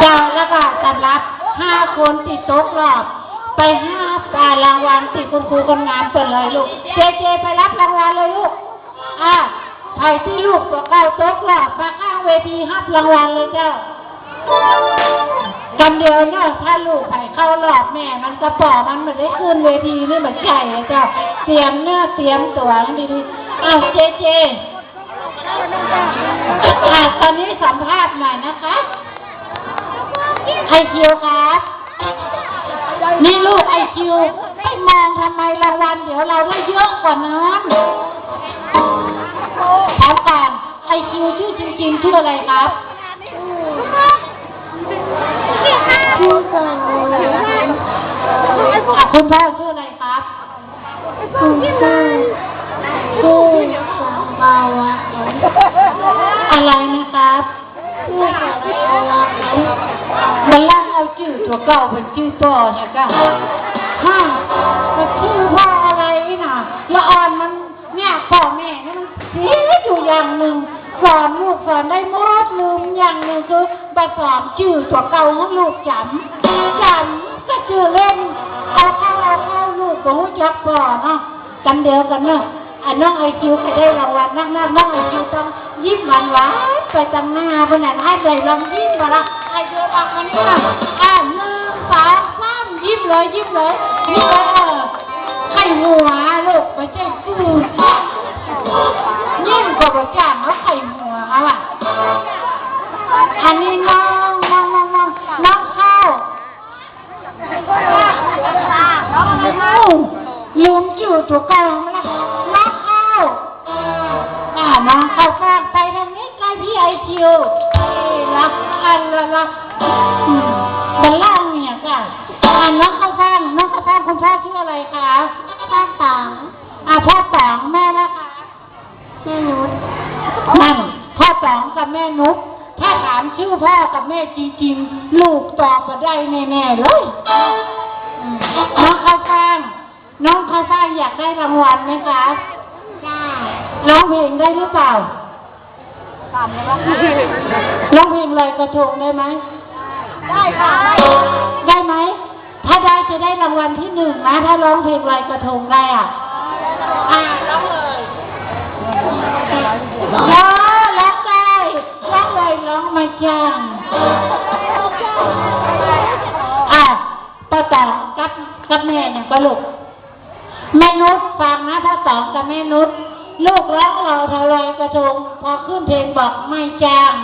เจ้าแล้วก็สำหรับห้าคนที่ตกรอบ ไปห้าปลารางวัลที่คุณครูคนงามเปิดเลยลูก เจเจไปรับรางวัลเลยลูก อ่าใครที่ลูกตัวเก้าตกรอบมาข้างเวทีห้ารางวัลเลยเจ้ากันเดียวเนาะถ้าลูกไปเข้ารอบแม่ มันกระป๋อมันไม่ได้ขึ้นเวทีนี่เหมือนไก่เจ้าเตรียมเนื้อเตรียมตัวดีๆอ้าวเจเจ อะตอนนี้สัมภาษณ์หน่อยนะคะ ไอคิวครับ นี่ลูกไอคิวไปมองทำไมรางวัลเดี๋ยวเราได้เยอะกว่านั้นถามก่อนไอคิวชื่อจริงๆชื่ออะไรครับชื่อเกินอะคุณพ่อชื่ออะไรครับคุณชื่อชื่อสมาวะ อะไรนะครับชื่อสมาวะมันล่างเอาชื่อตัวเก่าเป็นชื่อพ่อเนี่ยก็ห้าแต่ชื่อพ่ออะไรน่ะละอ่อนมันเนี่ยพ่อแม่นี่มันเสียอยู่อย่างหนึ่งสอนลูกสอนได้หมดลืมอย่างหนึ่งคือไปสอนชื่อตัวเก่าให้ลูกจำจำก็ชื่อเล่นเอาเข้าเอาเข้าลูกของจักพ่อเนาะจำเดียวกันเนาะอันน้องไอคิวใครได้รางวัลนักหน้าน้องไอคิวต้อง ยิ้มหวานหวานไปตั้งหน้าขนาดให้เลยลองยิ้มมาละไอเดียวบางคนนี่ละอ่าหนึ่งสองสามยิ้มเลยยิ้มเลยนี่เออให้หัวลูกไม่ใช่กูยิ้มก็บอกจ้างแล้วไข่หัวเอาอะอันนี้น้องน้องน้องน้องน้องข้าวลืมจู่ตัวเก่า พี่ไอคิวรักอันละละอืมบันล่างเนี่ยค่ะอ่าน้องข้าวข้างน้องข้าวข้างคุณพ่อชื่ออะไรคะข้าสองอ่าพ่อสองแม่นะคะแม่นุชนั่นพ่อสองกับแม่นุ๊กถ้าถามชื่อพ่อกับแม่จริงๆลูกตอบมาได้แน่ๆเลยอืมน้องข้าวฟ่างน้องข้าวฟ่างอยากได้รางวัลไหมคะได้ร้องเพลงได้หรือเปล่า ร้องเพลงลอยกระทงได้ไหม ได้ค่ะ ได้ไหม ถ้าได้จะได้รางวัลที่หนึ่งนะ ถ้าร้องเพลงลอยกระทงได้อะอ่าร้องเลยร้องร้องได้ร้องเลยร้องไม่จ้างอะป้าตองกับกับแม่เนี่ยก็ลูกแม่นุชฟังนะถ้าสองกับแม่นุช ลูกรักเราเท่าไรกระทงพอขึ้นเพลงบอกไม่จ้าง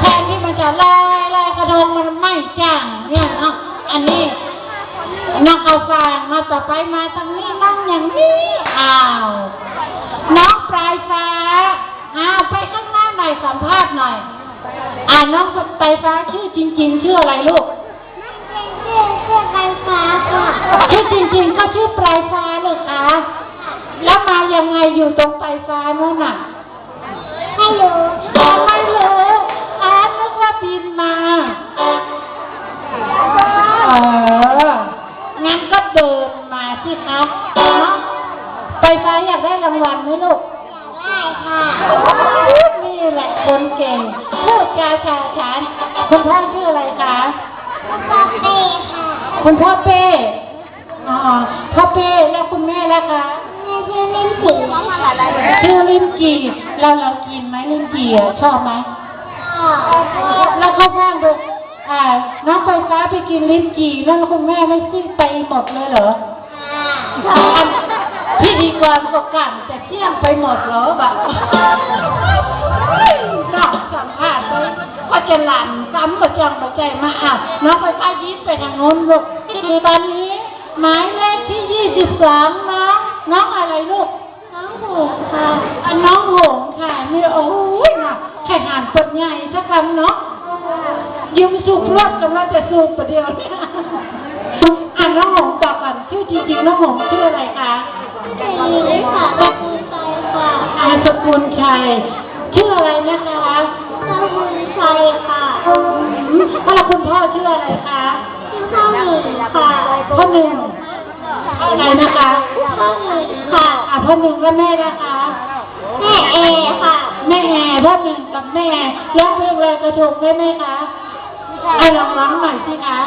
แทนที่มันจะลอยลอยกระทงมันไม่จ้างเนี่ยเนาะอันนี้น้องเอาฟังมาต่อไปมาทางนี้น้องอย่างนี้อ้าวน้องปลายฟ้าอ้าวไปข้างหน้าหน่อยสัมภาษณ์หน่อยอ่าน้องปลายฟ้าชื่อจริง ๆ ชื่ออะไรลูกชื่อชื่อไฟฟ้าค่ะชื่อจริงๆก็ชื่อปลายฟ้าเลยคะแล้วมา ยังไงอยู่ตรงปลายฟ้านู่นน่ะให้รู้อ๋อไม่รู้อ๋อนึกว่าบินมาเอองั้นก็เดินมาสิครับเนาะปลายฟ้าอยากได้รางวัลไหมลูกได้ค่ะนี่แหละคนเก่งพูดจาชาฉานคุณพ่อชื่ออะไรคะก็เต้ค่ะคุณพ่อเป้ ชื่อลิ้นจี่เราเรากินไหมลิ้นจี่อะชอบไหมแล้วเข้าข้างดูอ่าน้องไฟฟ้าไปกินลิ้นจี่แล้วคุณแม่ไม่สิ้นไปหมดเลยเหรออันพิธีกรก็กันแต่เที่ยงไปหมดเหรอแบบนอกสัมภาษณ์ไปก็จะหลั่นซ้ำประจังประใจมาอะน้องไฟฟ้ายิ้มไปทางโน้นลูกคือตอนนี้หมายเลขที่ยี่สิบสองน้องน้องอะไรลูกน้องหู ค่ะ อันน้องหงส์ค่ะนี่โอ้ยน่ะแข่งอ่านปดใหญ่สักคำเนาะยืมสูบรถกำลังจะสูบประเดียวเนี่ยอ่านน้องหงส์บอกก่อนชื่อจริงๆน้องหงส์ชื่ออะไรคะสีค่ะก็คือไฟค่ะอาสกุลชัยชื่ออะไรนะคะก็คือไฟค่ะอืมแล้วคุณพ่อชื่ออะไรคะชื่อข้าวหนึ่งค่ะพ่อหนึ่งอะไรนะคะข้าวหนึ่งค่ะอะพ่อหนึ่งและแม่นะคะ แม่เอค่ะ แม่แห่พ่อหนึ่งกับแม่ร้องเพลงลอยกระทงได้ไหมคะอะลองร้องหน่อยสิคะ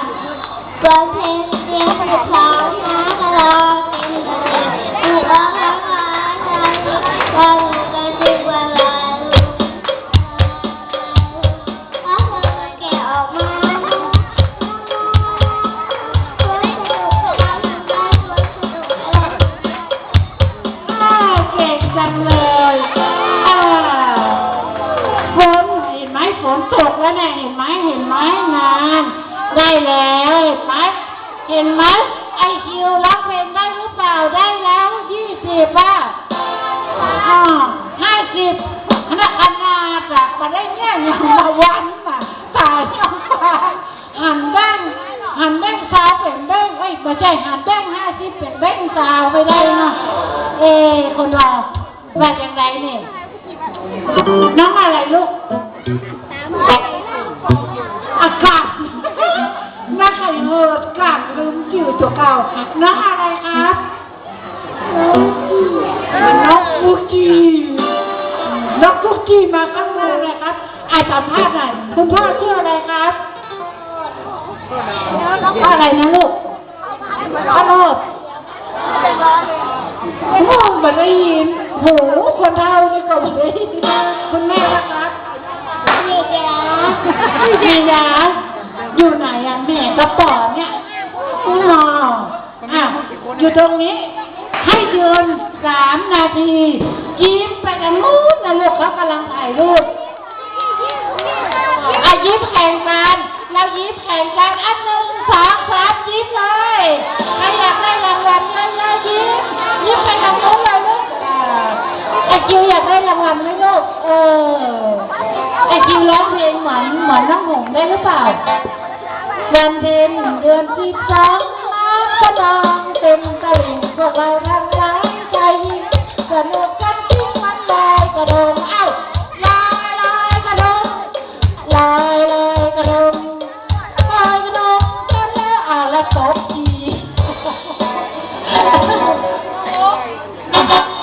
วันเพลงเดือนสิบสองนะรอเป็นเลยร้องร้องร้องร้อง ได้แล้วเห็นไหมเห็นไหมไอคิวร้องเพลงได้หรือเปล่าได้แล้วยี่สิบป่ะอ่าห้าสิบคณะคณะจากมาได้เนี่ยอย่างละวันน่ะตายยังตายหันแบงหันแบงสาวเป็นแบงเอ้ยไม่ใช่หันแบงห้าสิบเป็นแบงสาวไม่ได้เนาะเอ้คนเราว่าอย่างไรเนี่ยน้องอะไรลูกอากาศ นักไข่เวิร์ดกาดลืมจิ๋วตัวเก่าน้องอะไรครับน้องคุกกี้น้องคุกกี้มาข้างหน้าเลยครับอาสัมภาษณ์หน่อยคุณพ่อชื่ออะไรครับพ่ออะไรนะลูกพ่อโรดโอ้ไม่ได้ยินโหคนเท่านี่ก็ไม่ได้ยินคุณแม่นะครับนี่จ้ามียาอยู่ไหนอะแม่ กระป๋อเนี่ยอ๋ออะอยู่ตรงนี้ ให้ยืนสามนาทียิ้มไปกันนู้นนะลูกเขากำลังถ่ายรูปอะยิ้มแข่งกันเรายิ้มแข่งกันอันหนึ่งสองสามยิ้มเลยใครอยากได้รางวัลเยอะๆยิ้มยิ้มไปทางนู้นเลยลูกอ่าไอคิวอยากได้รางวัลไหมลูกเออไอคิวร้องเพลงเหมือนเหมือนน้องหงได้หรือเปล่า วันเพ็ญเดือนสิบสองน้ำก็นองเต็มตลิ่งพวกเราทั้งหลายใจสนุกกันที่มันลอยกระดงเอ้าลอยลอยกระดงลอยลอยกระดงลอยกระดงกันแล้วอ่าล้วตบที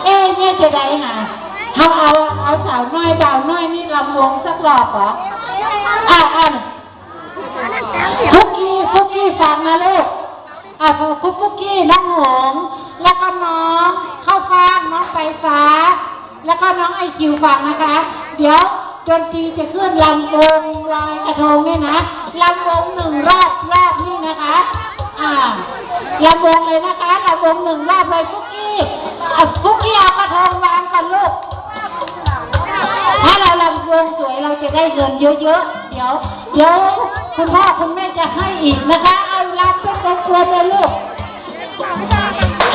เอ๊ะเนี่ยจะได้หาเขาเอาเอาสาวน้อยบ่าวน้อยนี่ลำวงสักรอบเหรออ่าอ่า คุกกี้คุกกี้ฟังนะลูกอะพอคุกคุกกี้น้องหงแล้วก็น้องข้าวฟ่างน้องไฟฟ้า แล้วก็น้องไอคิวฟังนะคะ เดี๋ยวดนตีจะขึ้นลำวงลอยกระทงเนี่ยนะลำวงหนึ่งรอบรอบนี่นะคะ อ่าลำวงเลยนะคะลำวงหนึ่งรอบเลยคุกกี้อะคุกกี้เอากระทงวางกันลูกถ้าเราลำวงสวยเราจะได้เงินเยอะๆ เดี๋ยวเดี๋ยวคุณพ่อคุณแม่จะให้อีกนะคะ เอาลำเป็นกลมๆเลยลูก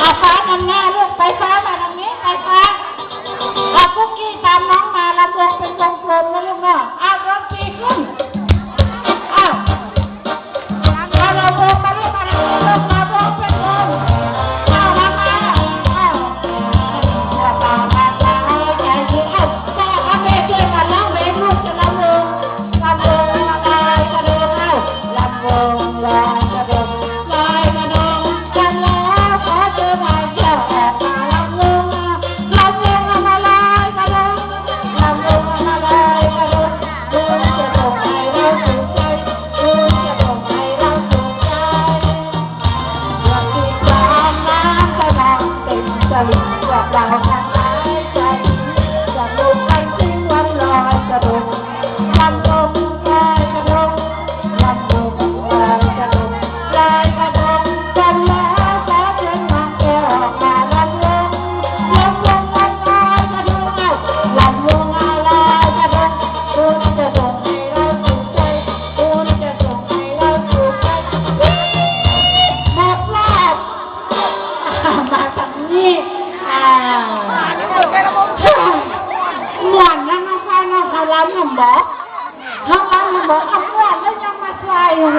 อาฟ้าทำหน้าลูกไปฟ้ามาทางนี้ไปฟ้าอาคุกกี้ตามน้องมาลำวงเป็นกลมนะลูกเนาะเอารถตีขึ้น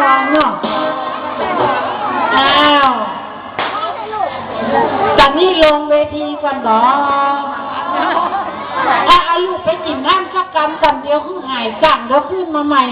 ลองเนาะอ้าวตอนนี้ลงเวทีกันเหรออะเอาลูกไปกินน้ำสักกำก่อนเดียวคือหายสั่งแล้วขึ้นมาใหม่